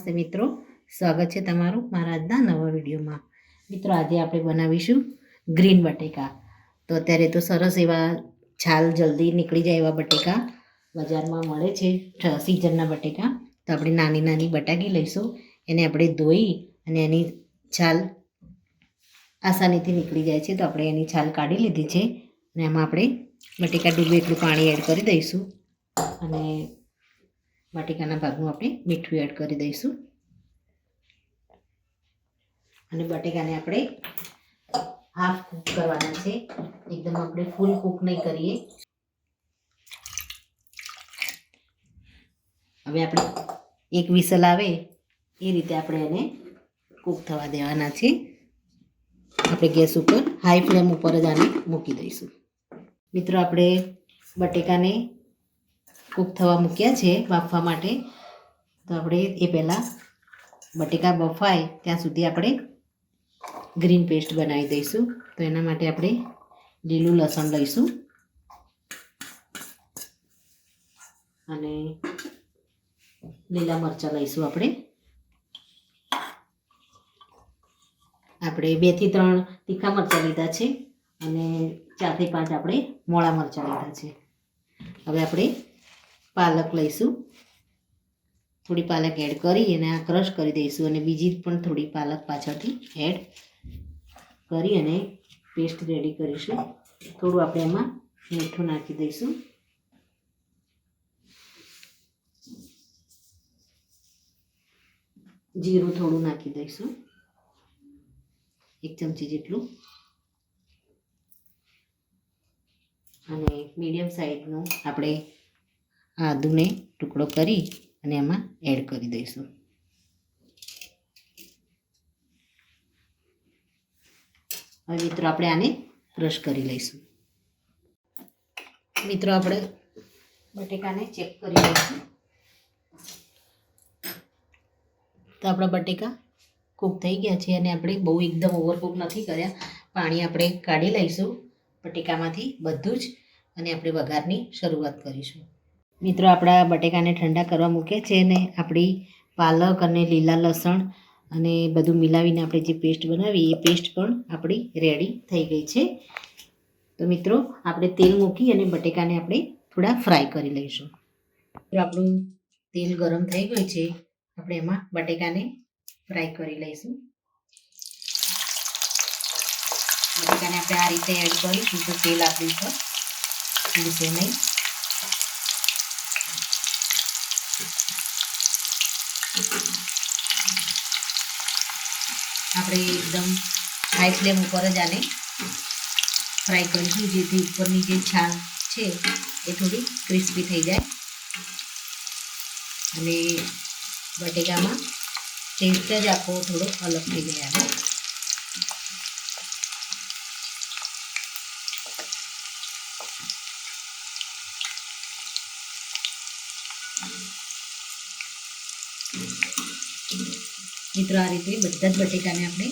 નમસ્તે મિત્રો. સ્વાગત છે તમારું મારા આજના નવા વિડીયોમાં. મિત્રો, આજે આપણે બનાવીશું ગ્રીન બટેકા. તો અત્યારે તો સરસ એવા છાલ જલ્દી નીકળી જાય એવા બટેકા. બજારમાં મળે છે સિઝનના બટેકા. તો આપણે નાની નાની બટાકી લઈશું. એને આપણે ધોઈ અને એની છાલ આસાનીથી નીકળી જાય છે. તો આપણે એની છાલ કાઢી લીધી છે. અને એમાં આપણે બટેકા ડૂબે એટલું પાણી એડ કરી દઈશું. અને બટેકાના ભાગનું આપણે મીઠું એડ કરી દઈશું. અને બટેકાને આપણે હાફ કૂક કરવાના છે. એકદમ આપણે ફૂલ કૂક નહીં કરીએ. હવે આપણે એક વિસલ આવે, એ રીતે આપણે એને કૂક થવા દેવાના છે. આપણે ગેસ ઉપર હાઈ ફ્લેમ ઉપર જ આને મૂકી દઈશું. મિત્રો, આપણે બટેકાને કૂક થવા મૂક્યા છે બાફવા માટે. તો આપણે એ પહેલાં બટેકા બફાય ત્યાં સુધી આપણે ગ્રીન પેસ્ટ બનાવી દઈશું. તો એના માટે આપણે લીલું લસણ લઈશું. અને લીલા મરચાં લઈશું આપણે. આપણે બેથી ત્રણ તીખા મરચાં લીધા છે અને ચારથી પાંચ આપણે મોળા મરચાં લીધા છે. હવે આપણે પાલક લઈશું. થોડી પાલક એડ કરી અને આ ક્રશ કરી દઈશું અને બીજી પણ થોડી પાલક પાછળથી એડ કરી અને પેસ્ટ રેડી કરીશું. થોડું આપણે એમાં મીઠું નાખી દઈશું. જીરું થોડું નાખી દઈશું. એક ચમચી જેટલું. અને મીડિયમ સાઈઝનું આપણે આદુને ટુકડો કરી અને એમાં એડ કરી દઈશું. હવે મિત્રો આપણે આને ક્રશ કરી લઈશું. મિત્રો આપણે બટેકાને ચેક કરી લઈશું. તો આપણા બટેકા કૂક થઈ ગયા છે અને આપણે બહુ એકદમ ઓવરકૂક નથી કર્યા. પાણી આપણે કાઢી લઈશું બટેકામાંથી બધું જ અને આપણે વઘારની શરૂઆત કરીશું. મિત્રો, આપણા બટેકાને ઠંડા કરવા મૂક્યા છે ને આપણી પાલક અને લીલા લસણ અને બધું મિલાવીને આપણે જે પેસ્ટ બનાવી એ પેસ્ટ પણ આપણી રેડી થઈ ગઈ છે. તો મિત્રો, આપણે તેલ મૂકી અને બટેકાને આપણે થોડા ફ્રાય કરી લઈશું. તો આપણું તેલ ગરમ થઈ ગયું છે, આપણે એમાં બટેકાને ફ્રાય કરી લઈશું. બટેકાને આપણે આ રીતે એડ કરીશું તો તેલ આપણી પર ઉડશે નહીં. આપણે એકદમ હાઈ ફ્લેમ ઉપર જ આને ફ્રાય કરીશું, જેથી ઉપરની જે છાલ છે એ થોડી ક્રિસ્પી થઈ જાય. અને બટેકામાં ટેસ્ટ જ આખો થોડો અલગ થઈ જાય મિત્રો આ રીતે બધા જ બટેકાને આપણે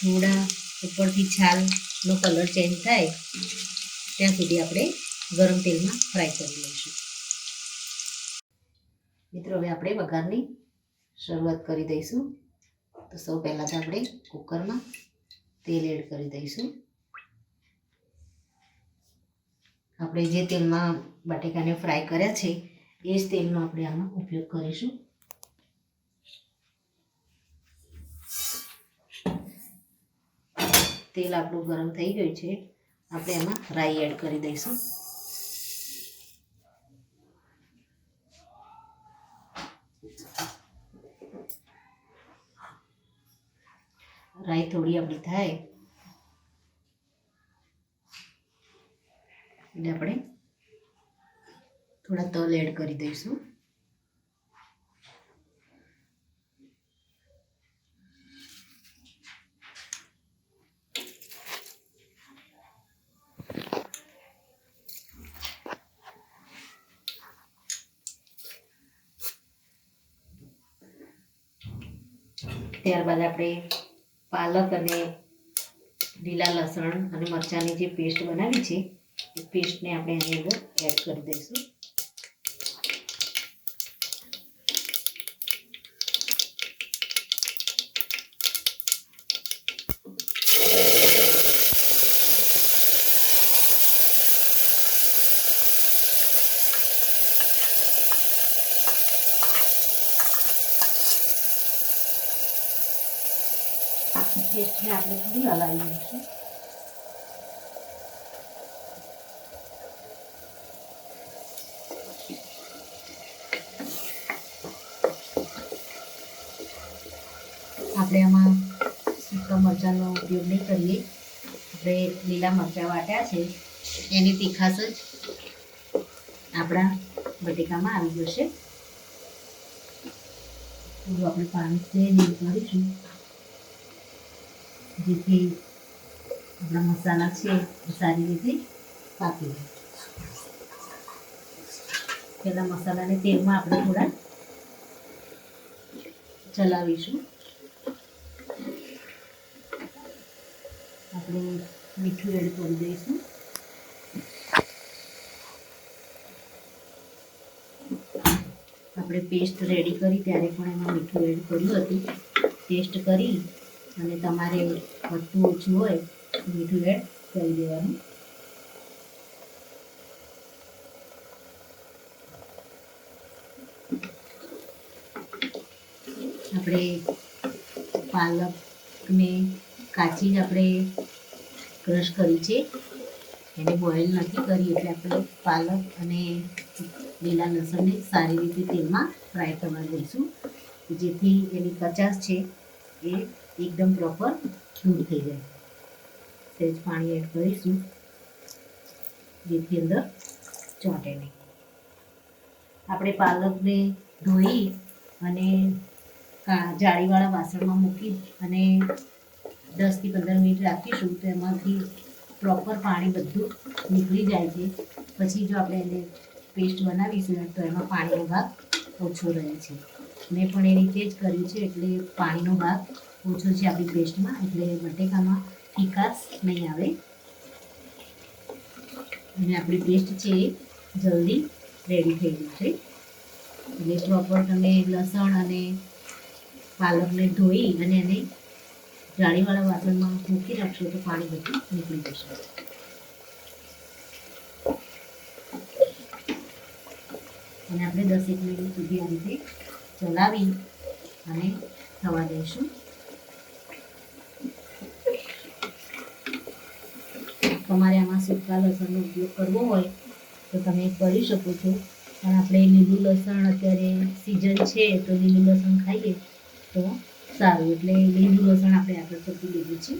થોડા ઉપરથી છાલનો કલર ચેન્જ થાય ત્યાં સુધી આપણે ગરમ તેલમાં ફ્રાય કરી લઈશું. મિત્રો, હવે આપણે વઘારની શરૂઆત કરી દઈશું. તો સૌ પહેલાં તો આપણે કુકરમાં તેલ એડ કરી દઈશું. આપણે જે તેલમાં બટેકાને ફ્રાય કર્યા છે, એ જ તેલનો આપણે આમાં ઉપયોગ કરીશું. તેલ આપણું ગરમ થઈ ગયું છે. આપણે એમાં રાઈ એડ કરી દઈશું. રાઈ થોડી આપણી થાય. એટલે આપણે થોડા તલ એડ કરી દઈશું. ત્યારબાદ આપણે પાલક અને લીલા લસણ અને મરચાંની જે પેસ્ટ બનાવી છે, એ પેસ્ટને આપણે એની અંદર એડ કરી દઈશું. પેસ્ટને આપણે થોડી હલાવી લઈશું આપણે આમાં સૂકા મરચાંનો ઉપયોગ નહીં કરીએ. આપણે લીલા મરચાં વાટ્યા છે. એની તીખાશ જ આપણા બટેકામાં આવી જશે. થોડું આપણે પાણી સેજ કરીશું. જેથી આપણા મસાલા છે સારી રીતે પાકી જાય. પહેલાં મસાલાને તેલમાં આપણે થોડા ચલાવીશું. આપણે મીઠું એડ કરી દઈશું. આપણે પેસ્ટ રેડી કરી, ત્યારે પણ એમાં મીઠું એડ કર્યું હતું. ટેસ્ટ કરી અને તમારે વધતું ઓછું હોય મીઠું એડ કરી દેવાનું. આપણે પાલકને કાચી જ આપણે ક્રશ કરી છે. એને બોઇલ નથી કરી, એટલે આપણે પાલક અને લીલા લસણને સારી રીતે તેલમાં ફ્રાય કરવા દઈશું. જેથી એની કચાશ છે એ એકદમ પ્રોપર દૂર થઈ જાય. સહેજ પાણી એડ કરીશું. જેથી અંદર ચોંટે નહીં. આપણે પાલકને ધોઈ અને જાળીવાળા વાસણમાં મૂકી અને દસથી પંદર મિનિટ રાખીશું તો એમાંથી પ્રોપર પાણી બધું નીકળી જાય છે. પછી જો આપણે એને પેસ્ટ બનાવીશું તો એમાં પાણીનો ભાગ ઓછો રહે છે. મેં પણ એ રીતે જ કર્યું છે એટલે પાણીનો ભાગ ઓછો છે આપણી પેસ્ટમાં એટલે બટેકામાં તીખાશ નહીં આવે. અને આપણી પેસ્ટ છે જલ્દી રેડી થઈ જશે એટલે પ્રોપર તમે લસણ અને પાલકને ધોઈ અને એને જાળીવાળા વાસણમાં મૂકી રાખશો તો પાણી બધું નીકળી જશે. અને આપણે દસેક મિનિટ સુધી આ રીતે ચલાવી અને થવા દઈશું. તમારે આમાં સૂકા લસણનો ઉપયોગ કરવો હોય, તો તમે કરી શકો છો. પણ આપણે લીલું લસણ અત્યારે સિઝન છે, તો લીલું લસણ ખાઈએ તો સારું. એટલે લીલું લસણ આપણે આગળ પડતું લીધું છે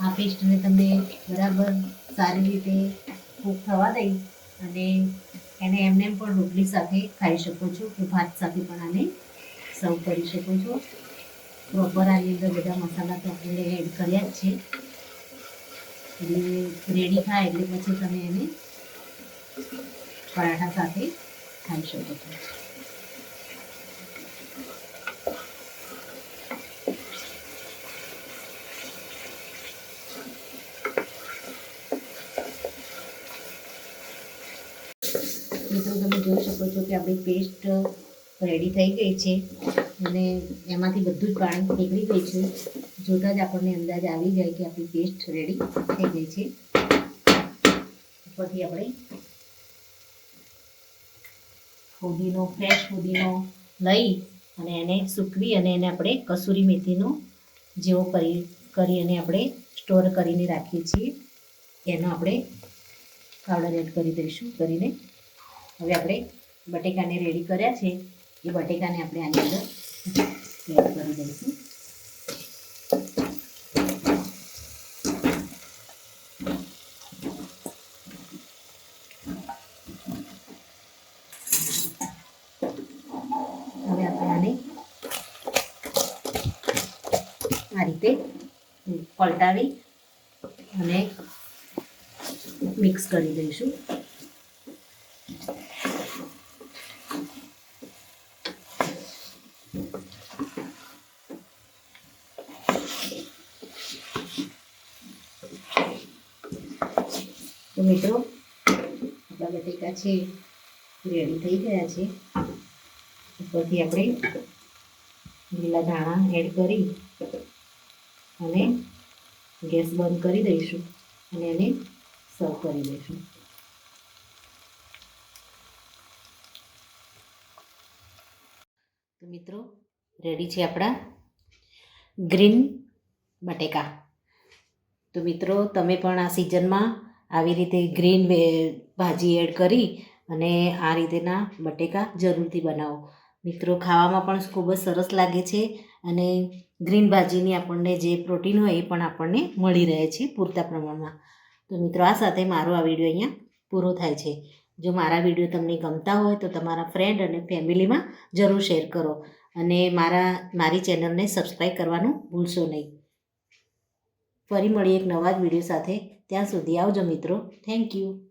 આ પેસ્ટને તમે બરાબર સારી રીતે કૂક થવા દઈ અને એને એમને એમ પણ રોટલી સાથે ખાઈ શકો છો કે ભાત સાથે પણ આને સર્વ કરી શકો છો પ્રોપર આની અંદર બધા મસાલા તો આપણે એડ કર્યા જ છે એટલે રેડી થાય એટલે પછી તમે એને પરાઠા સાથે ખાઈ શકો છો મિત્રો તમે જોઈ શકો છો કે આપણી પેસ્ટ રેડી થઈ ગઈ છે અને એમાંથી બધું જ પાણી નીકળી ગયું છે. જોતાં જ આપણને અંદાજ આવી જાય કે આપણી પેસ્ટ રેડી થઈ ગઈ છે. ઉપરથી આપણે ફુદીનો ફ્રેશ ફુદીનો લઈ અને એને સૂકવી અને એને આપણે કસૂરી મેથીનો જેવો કરી કરી અને આપણે સ્ટોર કરીને રાખીએ છીએ. એનો આપણે પાવડર એડ કરી દઈશું, કરીને. હવે આપણે બટેકાને રેડી કર્યા છે. એ બટેકાને આપણે આની અંદર એડ કરી આ રીતે પલટાવી અને મિક્સ કરી દઈશું તો મિત્રો. આપણા બટેકા છે રેડી થઈ ગયા છે. ઉપરથી આપણે લીલા ધાણા એડ કરી અને ગેસ બંધ કરી દઈશું અને એને સર્વ કરી દઈશું. તો મિત્રો રેડી છે આપણા ગ્રીન બટેકા. તો મિત્રો, તમે પણ આ સિઝનમાં આવી રીતે ગ્રીન ભાજી એડ કરી અને આ રીતેના બટેકા જરૂરથી બનાવો. મિત્રો, ખાવામાં પણ ખૂબ જ સરસ લાગે છે અને ગ્રીન ભાજીની આપણને જે પ્રોટીન હોય એ પણ આપણને મળી રહે છે પૂરતા પ્રમાણમાં. તો મિત્રો, આ સાથે મારો આ વીડિયો અહીંયા પૂરો થાય છે. જો મારા વીડિયો તમને ગમતા હોય તો તમારા ફ્રેન્ડ અને ફેમિલીમાં જરૂર શેર કરો અને મારા, મારી ચેનલને સબસ્ક્રાઈબ કરવાનું ભૂલશો નહીં. ફરી મળીએ એક નવા જ વીડિયો સાથે. ત્યાં સુધી આવજો મિત્રો. Thank you